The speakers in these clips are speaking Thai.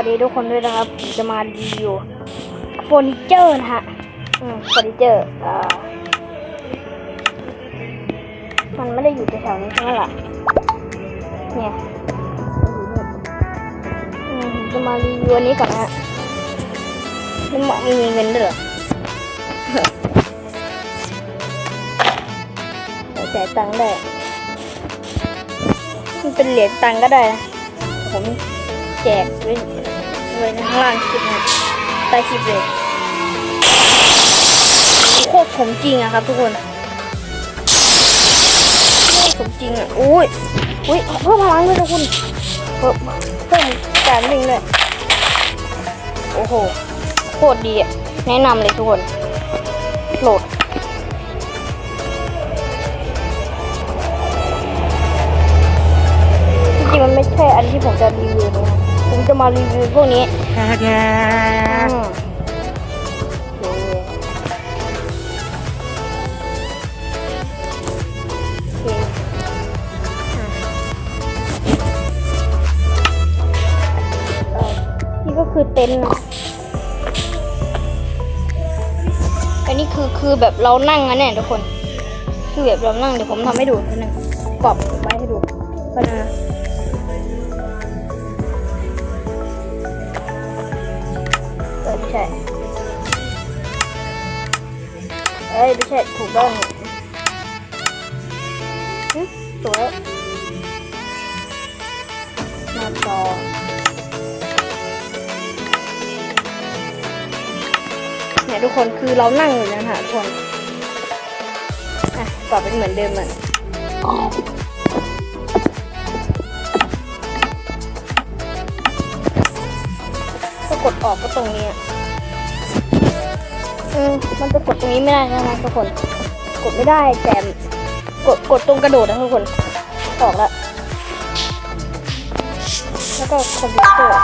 วัสดีทุกคนด้วยนะครับผมจะมารีวิวเฟอร์นิเจอร์นะฮะเฟอร์นิเจอร์มันไม่ได้อยู่แถวๆนี้ใช่ไหมล่ะเนี่ยจะมารีวิวอันนี้ก่อนนะฮะนี่หมอมีเงินด้วยเหรอเดี๋ยวจ่ายตังค์ได้มันเป็นเหรียญตังค์ก็ได้นะผมแจกไว้ ไว้ในข้างล่างคลิปนะใต้คลิปเลยโคตรสมจริงอะครับทุกคนโคตรสมจริงอะอุ้ยอุ้ยเพิ่มพลังเลยทุกคนเพิ่มเพิ่มการวิ่งเลยโอ้โหโคตรดีอะแนะนำเลยทุกคนโหลดจริงมันไม่ใช่อันที่ผมจะรีวิว มจะมารีวิวพวกนี้อืมโอเคโอเคอะเอ่อนี่ก็คือเต็นท์นะอันนี้คือคือแบบเรานั่งนะเนี่ยทุกคน คือแบบเรานั่งเดี๋ยวผมทำให้ดูนิดนึงกรอบไว้ให้ดูก็นะ ช่เอ้ยไม่ใช่ถูกต้องหึสวยมาต่อเนี่ยทุกคนคือเรานั่งอยู่นะฮะทุกคนอะปรับเป็นเหมือนเดิมเหมือนก็กดออกก็ตรงนี้ มันจะกดตรงนี้ไม่ได้นะทุกคน กดไม่ได้แต่กดกดตรงกระโดดนะทุกคน ออกแล้วแล้วก็คอมพิวเตอร์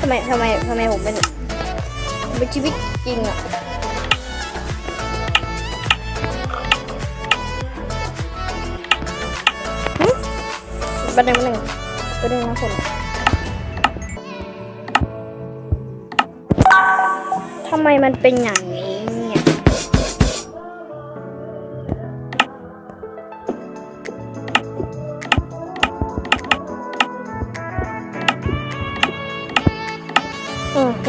ทำไมทำไมทำไมผมเป็นผมเป็นชีวิตจริงอะบันหนึ่งบันหนึ่งบันหนึ่งนะคนำไมมันเป็นอย่างนี้เนี่ยออโอเค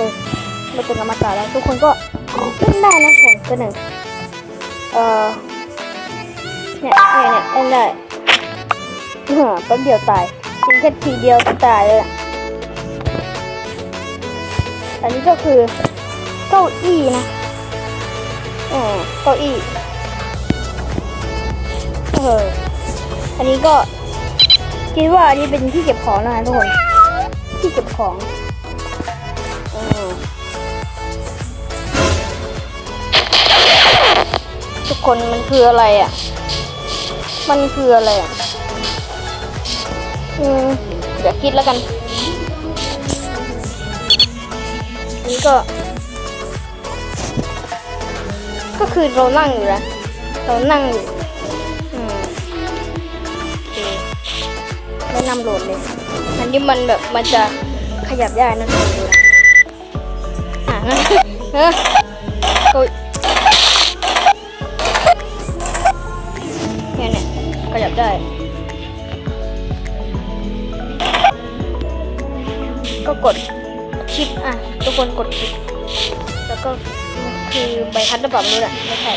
ไม่เป็นกรรมการแล้วทุกคนก็เล่นได้นะผมก็หนึ่งเออเนี่ยเนี่ยเนี่ยเล่นได้เออแป๊บเดียวตายกินแค่ทีเดียวก็ตายเลยอะอันนี้ก็คือ ก้าอี้นะเออเก้าอี้เอออันนี้ก็คิดว่าอันนี้เป็นที่เก็บของนะทุกคนที่เก็บของเออทุกคนมันคืออะไรอะ มันคืออะไรอะอืมเดี๋ยวคิดแล้วกัน นี่ก็ ก็คือเรานั่งอยู่นะเรานั่งอยู่อืมโอเคแนะนำโหลดเลย อันนี้มันแบบมันจะขยับได้นะทุกคนอะนะเฮ้ยเนี่ยเนี่ยขยับได้ ก็กดชิปอะ ทุกคนกดชิป แล้วก็ คือใบพัดหรือเปล่าไม่รู้แหละไม่ใช่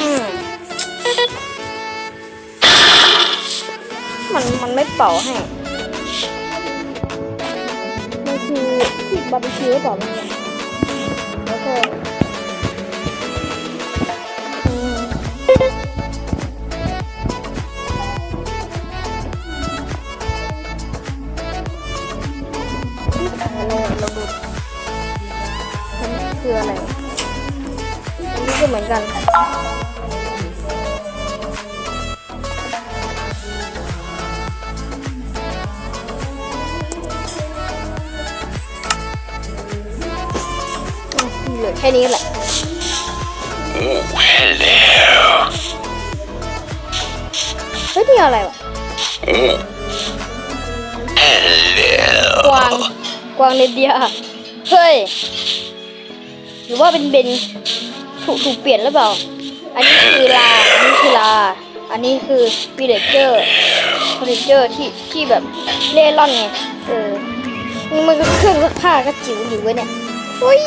อืมมันมันไม่เป่าให้ มันคือที่บาร์บีคิวหรือเปล่าไม่รู้แล้วก็ ก็เหมือนกันอืมเหลือแค่นี้แหละ Oh, hello. เฮ้ยนี่อะไรวะ Oh, hello. กวาง กวางเรนเดียร์เฮ้ย หรือว่าเป็นเบน ถูกถูกเปลี่ยนหรือเปล่า อันนี้คือลา อันนี้คือลา อันนี้คือวิเลเจอร์วิเลเจอร์ที่ที่แบบเล่ร่อนไง เออ มันก็เครื่องซักผ้าก็จิ๋วอยู่เว้ยเนี่ยอุ้ย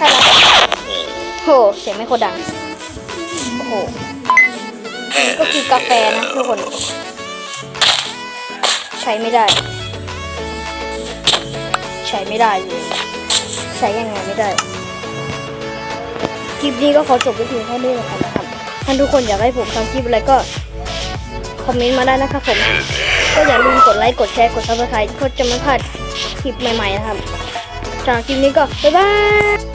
น่ารักโหเสียงไม่โคตรดัง โอ้โห ก็คือกาแฟนะทุกคน ใช้ไม่ได้ ใช้ไม่ได้เลยใช้ยังไงไม่ได้ คลิปนี้ก็ขอจบไปเพียงเท่านี้แล้วกันะครับท่าทุกคนอยากให้ผมทำคลิปอะไรก็คอมเมนต์มาได้นะครับผม ก็อย่าลืมกดไลค์กดแชร์กดซับสไครต์เพื่อจะไม่พลาดคลิปใหม่ๆนะครับจากคลิปนี้ก็บ๊ายบาย